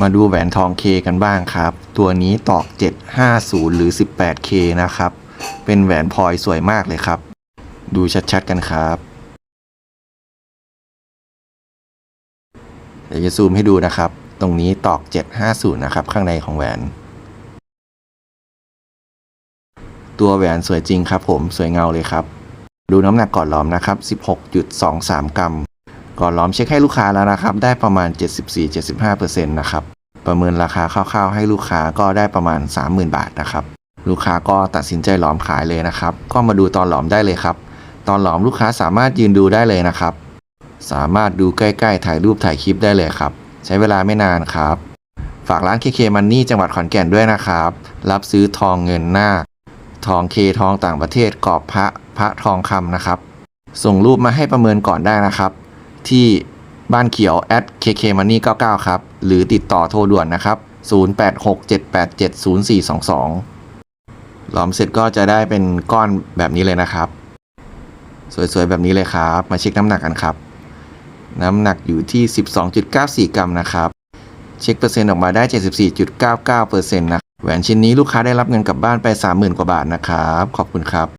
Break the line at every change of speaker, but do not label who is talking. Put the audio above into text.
มาดูแหวนทองเคกันบ้างครับ ตัวนี้ตอก 750 หรือ 18K นะครับ เป็นแหวนพลอยสวยมากเลยครับ ดูชัดๆกันครับ เดี๋ยวจะซูมให้ดูนะครับ ตรงนี้ตอก 750 นะครับ ข้างในของแหวน ตัวแหวนสวยจริงครับผม สวยเงาเลยครับ ดูน้ำหนักก่อนล้อมนะครับ 16.23 กรัม ก่อนล้อมเช็คให้ลูกค้าแล้วนะครับ ได้ประมาณ 74-75%นะครับ ประเมินราคาคร่าวๆ ให้ลูกค้าก็ได้ประมาณ 30,000 บาทนะครับ ลูกค้าก็ตัดสินใจหลอมขายเลยนะครับ ก็มาดูตอนหลอมได้เลยครับ ตอนหลอมลูกค้าสามารถยืนดูได้เลยนะครับ สามารถดูใกล้ๆ ถ่ายรูปถ่ายคลิปได้เลยครับ ใช้เวลาไม่นานครับ ฝากร้าน KK Money จังหวัดขอนแก่นด้วยนะครับ รับซื้อทองเงินนาคทองเคทองต่างประเทศกรอบพระพระทองคำนะครับ ส่งรูปมาให้ประเมินก่อนได้นะครับ ที่บ้านเขียว at kkmoney 99 ครับ หรือติดต่อโทรด่วนนะครับ 0867870422ล้อมเสร็จก็จะได้เป็นก้อนแบบนี้เลยนะครับ สวยๆ แบบนี้เลยครับ มาเช็คน้ำหนักกันครับ น้ำหนักอยู่ที่ 12.94 กรัมนะครับ เช็คเปอร์เซ็นต์ออกมาได้ 74.99%นะแหวนชิ้นนี้ลูกค้าได้รับเงินกลับบ้านไป 30,000 กว่าบาทนะครับ ขอบคุณครับ